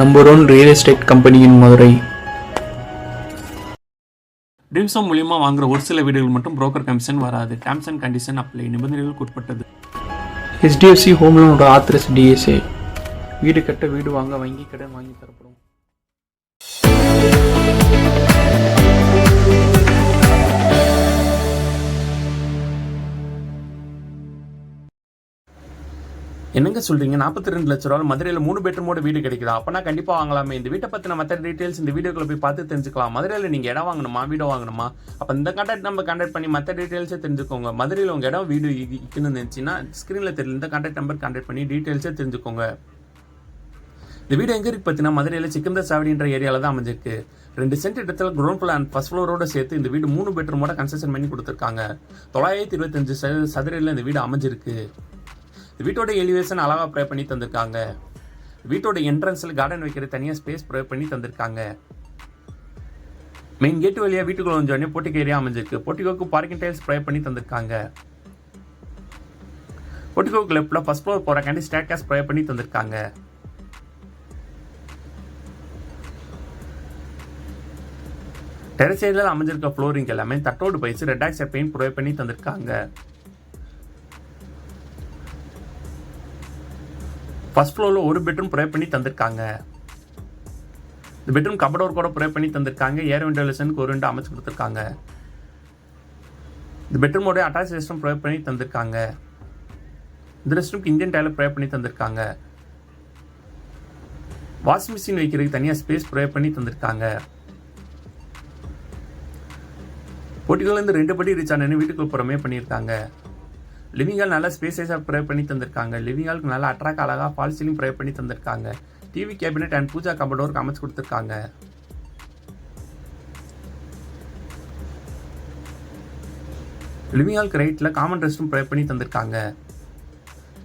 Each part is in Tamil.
நம்பர் ஒன் ரியல் எஸ்டேட் கம்பெனியின் மதுரை ட்ரீம்ஸோம் மூலியமாக வாங்குற ஒரு சில வீடுகள் மட்டும் புரோக்கர் கமிஷன் வராது. டேர்ம்ஸ் அண்ட் கண்டிஷன் அப்ளை நிபந்தனைகளுக்கு உட்பட்டது ஹெச்டிஎஃப்சி ஹோம் லோனோட ஆத்திரஸ் டிஎஸ்ஏ வீடு கட்ட வீடு வாங்க வங்கி கடன் வாங்கி தரப்படும். என்னங்க சொல்றீங்க? நாற்பத்தி ரெண்டு லட்ச ரூபா மதுரையில் மூணு பெட்ரூமோட வீடு கிடைக்குதா? அப்பனா கண்டிப்பாக வாங்கலாமே. இந்த வீட்டை பற்றின மற்ற டீட்டெயில்ஸ் இந்த வீடியோக்குள்ள போய் பார்த்து தெரிஞ்சுக்கலாம். மதுரையில் நீங்கள் இடம் வாங்கணுமா? வீடு வாங்கணுமா? அப்போ இந்த கான்டாக்ட் நம்பர் கான்டாக்ட் பண்ணி மற்ற டீட்டெயில்ஸே தெரிஞ்சுக்கோங்க. மதுரையில் உங்கள் இடம் வீடு இருக்குன்னு இருந்துச்சுன்னா ஸ்க்ரீனில் தெரியல இந்த கான்டாக்ட் நம்பர் கான்டாக்ட் பண்ணி டீட்டெயில்ஸே தெரிஞ்சுக்கோங்க. இந்த வீடு எங்கே இருக்கு பார்த்தீங்கன்னா மதுரையில் சிக்கந்தர் சாவடின்ற ஏரியாவில் தான் அமைஞ்சிருக்கு. ரெண்டு சென்ட் இடத்துல கிரௌண்ட் ஃப்ளோர் அண்ட் ஃபர்ஸ்ட் ஃப்ளோரோட சேர்த்து இந்த வீடு மூணு பெட்ரூமோட கன்ஸ்ட்ரக்ஷன் பண்ணி கொடுத்துருக்காங்க. தொள்ளாயிரத்தி இருபத்தஞ்சு ச சதுரையில் இந்த வீடு அமைஞ்சிருக்கு. வீட்டோட எலிவேஷன் அழகாக ப்ரே பண்ணி தந்திருக்காங்க. வீட்டோட என்ட்ரன்ஸில் கார்டன் வைக்கிற தனியாக ஸ்பேஸ் ப்ரொவைட் பண்ணி தந்திருக்காங்க. மெயின் கேட் வழியாக வீட்டுக்குள்ள வந்தோடனே போட்டிக்கு ஏரியா அமைஞ்சிருக்கு. போட்டிக்கோக்கு பார்க்கிங் டைல்ஸ் ப்ரே பண்ணி தந்திருக்காங்க. போட்டிக்கோக்கு லெஃப்டில் ஃபஸ்ட் ஃப்ளோர் போகிறக்காண்டி ஸ்டேக்கஸ் ப்ரே பண்ணி தந்திருக்காங்க. டெரஸ் ஏரியாவில் அமைஞ்சிருக்க ஃப்ளோரிங் எல்லாமே தட்டோடு பைஸ் ரெட் ஆக்சர் பெயிண்ட் ப்ரொவைட் பண்ணி தந்திருக்காங்க. ஃபர்ஸ்ட் ஃப்ளோரில் ஒரு பெட்ரூம் ப்ரொவைட் பண்ணி தந்திருக்காங்க. இந்த பெட்ரூம் கபடோர் கூட ப்ரொவைட் பண்ணி தந்திருக்காங்க. ஏர் வென்டிலேஷனுக்கு ஒரு ரெண்டு அமைச்சு கொடுத்துருக்காங்க. இந்த பெட்ரூமோட அட்டாச் ரெஸ்ட்ரூம் ப்ரொவைட் பண்ணி தந்திருக்காங்க. இந்த ரெஸ்ட்ரூம்க்கு இந்தியன் டைலர் ப்ரொவைட் பண்ணி தந்திருக்காங்க. வாஷிங் மிஷின் வைக்கிறதுக்கு தனியாக ஸ்பேஸ் ப்ரொவைட் பண்ணி தந்திருக்காங்க. போட்டிகள்லேருந்து ரெண்டு படி ரீச் ஆனேன்னு வீட்டுக்குள்ள புறமே பண்ணியிருக்காங்க. லிவிங்கால் நல்லா ஸ்பேசஸாக ப்ரே பண்ணி தந்திருக்காங்க. லிவிங்காலுக்கு நல்லா அட்ராக்ட் அழகாக ஃபால் சீலிங் ப்ரே பண்ணி தந்திருக்காங்க. டிவி கேபினெட் அண்ட் பூஜா கபடோருக்கு அமைச்சு கொடுத்துருக்காங்க. லிவிங் ஹாலுக்கு ரைட்டில் காமன் ரெஸ்ட் ரூம் ப்ரே பண்ணி தந்திருக்காங்க.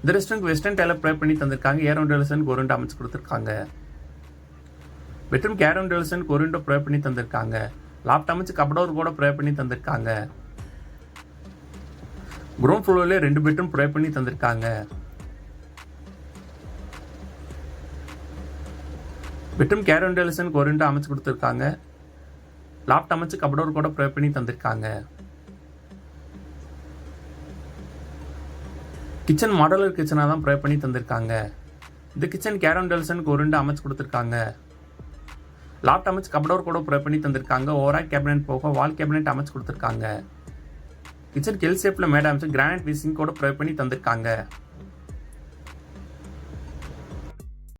இந்த ரெஸ்டாரண்ட் வெஸ்டர்ன் டைலர் ப்ரே பண்ணி தந்திருக்காங்க. ஏரோன் டெலிசனுக்கு ஒரு அமைச்சு கொடுத்துருக்காங்க. பெட்ரூம் கேரோன் டெலிசனுக்கு ஒரு ப்ரே பண்ணி தந்திருக்காங்க. லாப்டாப் அமைச்சு கபடோர் கூட ப்ரே பண்ணி தந்திருக்காங்க. க்ரௌண்ட் ஃப்ளோர்லேயே ரெண்டு பெட்ரூம் ப்ரே பண்ணி தந்திருக்காங்க. பெட்ரூம் கேரோன் டெலிசனுக்கு ஒரு அமைச்சு கொடுத்துருக்காங்க. லாப்ட் அமைச்சு கபடோர் கூட ப்ரே பண்ணி தந்திருக்காங்க. கிச்சன் மாடலர் கிச்சனாக தான் ப்ரே பண்ணி தந்திருக்காங்க. இந்த கிச்சன் கேரோன் டெலிசனுக்கு ஒரு அமைச்சு கொடுத்துருக்காங்க. லாப்ட் அமைச்சு கபடோர் கூட ப்ரொவைட் பண்ணி தந்திருக்காங்க. ஓரா கேபினெட் போக வால் கேபினெட் அமைச்சு கொடுத்துருக்காங்க. கிச்சன் கெல் ஷேப்பில் மேட் கிரானைட் வீசிங் கூட ப்ரே பண்ணி தந்திருக்காங்க.